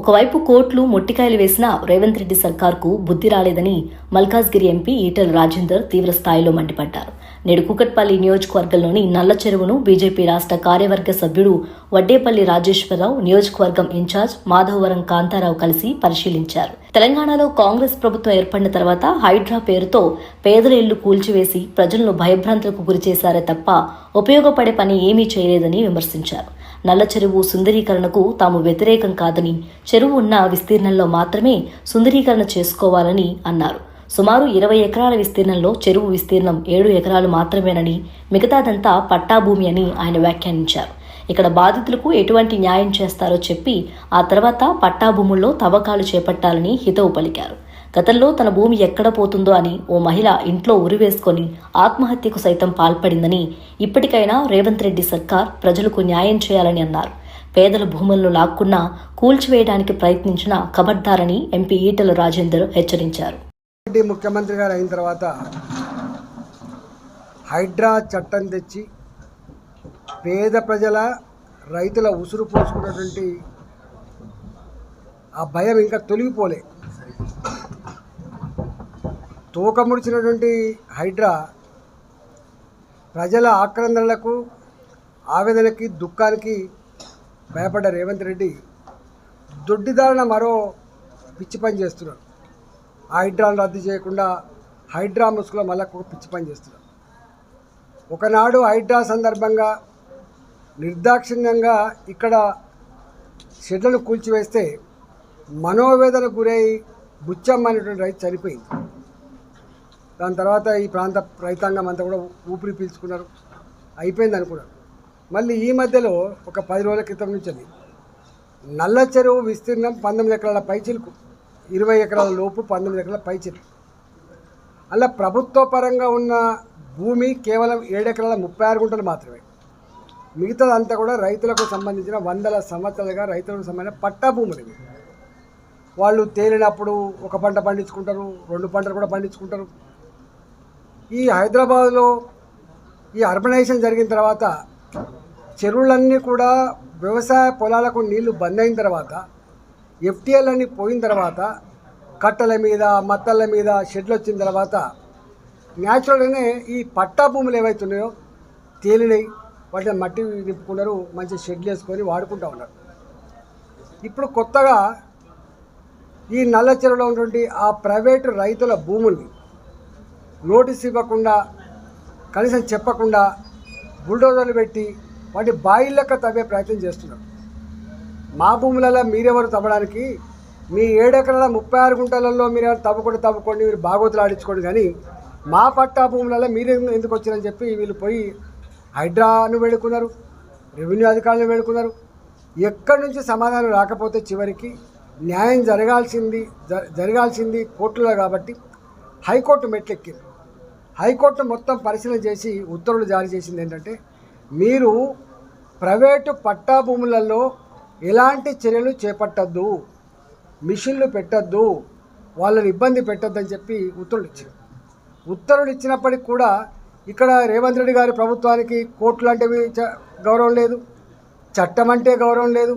ఒకవైపు కోట్లు మొట్టికాయలు వేసిన రేవంత్ రెడ్డి సర్కార్కు బుద్ధి రాలేదని మల్కాజ్గిరి ఎంపీ ఈటల్ రాజేందర్ తీవ్ర స్థాయిలో మండిపడ్డారు. నేడు కుకట్పల్లి నియోజకవర్గంలోని నల్ల చెరువును బీజేపీ రాష్ట్ర కార్యవర్గ సభ్యుడు వడ్డేపల్లి రాజేశ్వరరావు నియోజకవర్గం ఇన్ఛార్జ్ మాధవవరం కాంతారావు కలిసి పరిశీలించారు. తెలంగాణలో కాంగ్రెస్ ప్రభుత్వం ఏర్పడిన తర్వాత హైడ్రా పేరుతో పేదల ఇళ్ళు కూల్చివేసి ప్రజలను భయభ్రాంతులకు గురిచేశారే తప్ప ఉపయోగపడే పని ఏమీ చేయలేదని విమర్శించారు. నల్ల చెరువు సుందరీకరణకు తాము వ్యతిరేకం కాదని చెరువు ఉన్న విస్తీర్ణంలో మాత్రమే సుందరీకరణ చేసుకోవాలని అన్నారు. సుమారు ఇరవై ఎకరాల విస్తీర్ణంలో చెరువు విస్తీర్ణం ఏడు ఎకరాలు మాత్రమేనని మిగతాదంతా పట్టాభూమి అని ఆయన వ్యాఖ్యానించారు. ఇక్కడ బాధితులకు ఎటువంటి న్యాయం చేస్తారో చెప్పి ఆ తర్వాత పట్టాభూముల్లో తవ్వకాలు చేపట్టాలని హితవు పలికారు. గతంలో తన భూమి ఎక్కడ పోతుందో అని ఓ మహిళ ఇంట్లో ఉరివేసుకొని ఆత్మహత్యకు సైతం పాల్పడిందని ఇప్పటికైనా రేవంత్ రెడ్డి సర్కార్ ప్రజలకు న్యాయం చేయాలని అన్నారు. పేదల భూములను లాక్కున్నా కూల్చివేయడానికి ప్రయత్నించిన కబడ్దారని ఎంపీ ఈటల రాజేందర్ హెచ్చరించారు. ముఖ్యమంత్రి గారు అయిన తర్వాత హైడ్రా చట్టం తెచ్చి పేద ప్రజల రైతుల ఉసురు పోసుకున్నటువంటి ఆ భయం ఇంకా తొలగిపోలే. తూకముడిచినటువంటి హైడ్రా ప్రజల ఆక్రందనలకు ఆవేదనకి దుఃఖానికి భయపడ్డ రేవంత్ రెడ్డి దొడ్డిదారిన మరో పిచ్చి పని చేస్తున్నాడు. ఆ హైడ్రాను రద్దు చేయకుండా హైడ్రా ముసుగులో మళ్ళీ ఒక పిచ్చి పని చేస్తున్నారు ఒకనాడు హైడ్రా సందర్భంగా నిర్దాక్షిణ్యంగా ఇక్కడ షెడ్లను కూల్చివేస్తే మనోవేదన గురై బుచ్చమ్మ అనేటువంటి రైతు చనిపోయింది. దాని తర్వాత ఈ ప్రాంత రైతాంగం అంతా కూడా ఊపిరి పీల్చుకున్నారు. అయిపోయింది అనుకున్నారు. మళ్ళీ ఈ మధ్యలో ఒక పది రోజుల క్రితం నుంచి నల్ల చెరువు విస్తీర్ణం పంతొమ్మిది ఎకరాల పైచిలుకు ఇరవై ఎకరాల లోపు పంతొమ్మిది ఎకరాల పైచిలుకు. అలా ప్రభుత్వ పరంగా ఉన్న భూమి కేవలం ఏడు ఎకరాల ముప్పై ఆరు గుంటలు మాత్రమే. మిగతాదంతా కూడా రైతులకు సంబంధించిన వందల సంవత్సరాలుగా రైతులకు సంబంధించిన పట్టా భూములు వాళ్ళు తేలినప్పుడు ఒక పంట పండించుకుంటారు రెండు పంటలు కూడా పండించుకుంటారు. ఈ హైదరాబాద్లో ఈ అర్బనైజేషన్ జరిగిన తర్వాత చెరువులన్నీ కూడా వ్యవసాయ పొలాలకు నీళ్ళు బంద్ అయిన తర్వాత ఎఫ్టీఎల్ అన్నీ పోయిన తర్వాత కట్టల మీద మత్తళ్ళ మీద షెడ్లు వచ్చిన తర్వాత న్యాచురల్గానే ఈ పట్టా భూములు ఏవైతున్నాయో తేలినాయి వాటిని మట్టి నింపుకున్నారు మంచి షెడ్లు వేసుకొని వాడుకుంటూ ఉన్నారు. ఇప్పుడు కొత్తగా ఈ నల్ల చెరువులో ఉన్నటువంటి ఆ ప్రైవేటు రైతుల భూముల్ని నోటీస్ ఇవ్వకుండా కనీసం చెప్పకుండా బుల్డోజర్లు పెట్టి వాటి బాయిలెక్క తవ్వే ప్రయత్నం చేస్తున్నారు. మా భూములలో మీరెవరు తవ్వడానికి? మీ ఏడెకరాల ముప్పై ఆరు గుంటలలో మీరు ఎవరు తవ్వకుండా తవ్వుకోండి మీరు బాగోతులు ఆడించుకోండి. కానీ మా పట్టా భూములలో మీరు ఎందుకు వచ్చారని చెప్పి వీళ్ళు పోయి హైడ్రాను వేడుకున్నారు రెవెన్యూ అధికారులను వేడుకున్నారు. ఎక్కడి నుంచి సమాధానం రాకపోతే చివరికి న్యాయం జరగాల్సింది జ- జరగాల్సింది కోర్టులో కాబట్టి హైకోర్టు మెట్లెక్కింది. హైకోర్టు మొత్తం పరిశీలన చేసి ఉత్తర్వులు జారీ చేసింది ఏంటంటే మీరు ప్రైవేటు పట్టా భూములలో ఎలాంటి చర్యలు చేపట్టద్దు మిషన్లు పెట్టద్దు వాళ్ళని ఇబ్బంది పెట్టద్దని చెప్పి ఉత్తర్వులు ఇచ్చారు. ఉత్తర్వులు ఇచ్చినప్పటికి కూడా ఇక్కడ రేవంత్ రెడ్డి గారి ప్రభుత్వానికి కోర్టులు అంటే చ- గౌరవం లేదు చట్టం అంటే గౌరవం లేదు.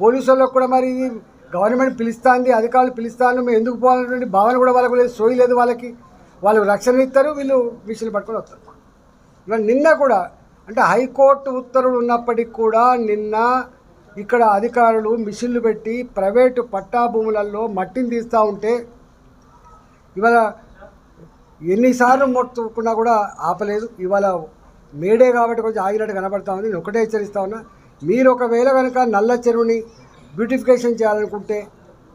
పోలీసు వాళ్ళకు కూడా మరి ఇది గవర్నమెంట్ పిలుస్తాంది అధికారులు పిలుస్తాను మేము ఎందుకు పోవాలనేటువంటి భావన కూడా వాళ్ళకు లేదు సోయి లేదు వాళ్ళకి. వాళ్ళు రక్షణ ఇస్తారు వీళ్ళు మిషన్ పట్టుకొని వస్తారు. ఇవాళ నిన్న కూడా అంటే హైకోర్టు ఉత్తర్వులు ఉన్నప్పటికీ కూడా నిన్న ఇక్కడ అధికారులు మిషన్లు పెట్టి ప్రైవేటు పట్టా భూములలో మట్టిని తీస్తూ ఉంటే ఇవాళ ఎన్నిసార్లు మొట్టుకున్నా కూడా ఆపలేదు. ఇవాళ మేడే కాబట్టి కొంచెం ఆగినట్టు కనబడతా ఉంది. నేను ఒకటే హెచ్చరిస్తా ఉన్నా మీరు ఒకవేళ కనుక నల్ల చెరువుని బ్యూటిఫికేషన్ చేయాలనుకుంటే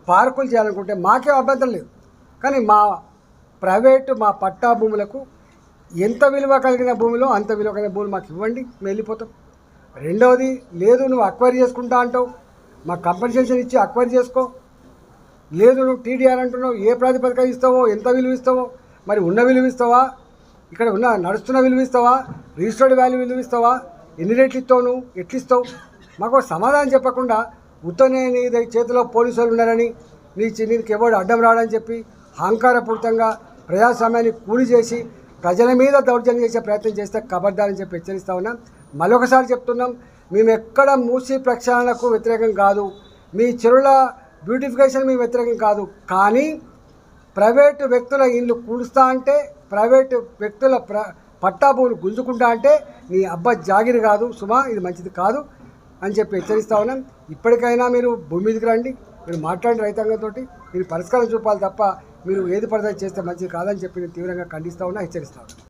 పార్కులు చేయాలనుకుంటే మాకే అభ్యంతరం లేదు. కానీ మా ప్రైవేటు మా పట్టా భూములకు ఎంత విలువ కలిగిన భూమిలో అంత విలువ కలిగిన భూములు మాకు ఇవ్వండి మేము వెళ్ళిపోతాం. రెండవది లేదు నువ్వు అక్వైర్ చేసుకుంటా అంటావు మాకు కంపెన్సేషన్ ఇచ్చి అక్వైర్ చేసుకో. లేదు నువ్వు టీడీఆర్ అంటున్నావు ఏ ప్రాతిపదిక ఇస్తావో ఎంత విలువ ఇస్తావో మరి ఉన్న విలువ ఇస్తావా? ఇక్కడ ఉన్న నడుస్తున్న విలువ ఇస్తావా? రిజిస్టర్డ్ వాల్యూ విలువ ఇస్తావా? ఎన్ని రేట్లు ఇస్తావు నువ్వు? ఎట్లు ఇస్తావు మాకు సమాధానం చెప్పకుండా ఉత్తనే నీ చేతిలో పోలీసులు ఉన్నారని నీ నీకు ఎవడు అడ్డం రాడని చెప్పి అహంకారపూరితంగా ప్రజాస్వామ్యాన్ని కూలి చేసి ప్రజల మీద దౌర్జన్యం చేసే ప్రయత్నం చేస్తే కబర్దారని చెప్పి హెచ్చరిస్తా ఉన్నాం. మరొకసారి చెప్తున్నాం మేము ఎక్కడ మూసి ప్రక్షాళనకు వ్యతిరేకం కాదు. మీ చెరువుల బ్యూటిఫికేషన్ మేము వ్యతిరేకం కాదు. కానీ ప్రైవేటు వ్యక్తుల ఇల్లు కూలుస్తా అంటే ప్రైవేటు వ్యక్తుల ప్ర పట్టా భూములు గుంజుకుంటా అంటే నీ అబ్బా జాగిరి కాదు. సుమా ఇది మంచిది కాదు అని చెప్పి హెచ్చరిస్తా ఉన్నాం. ఇప్పటికైనా మీరు భూమి మీదకి రండి. మీరు మాట్లాడి రైతాంగంతో మీరు పరిష్కారం చూపాలి తప్ప మీరు ఏది పడితే చేస్తే మంచిది కాదని చెప్పి నేను తీవ్రంగా ఖండిస్తా ఉన్నా హెచ్చరిస్తా ఉన్నా.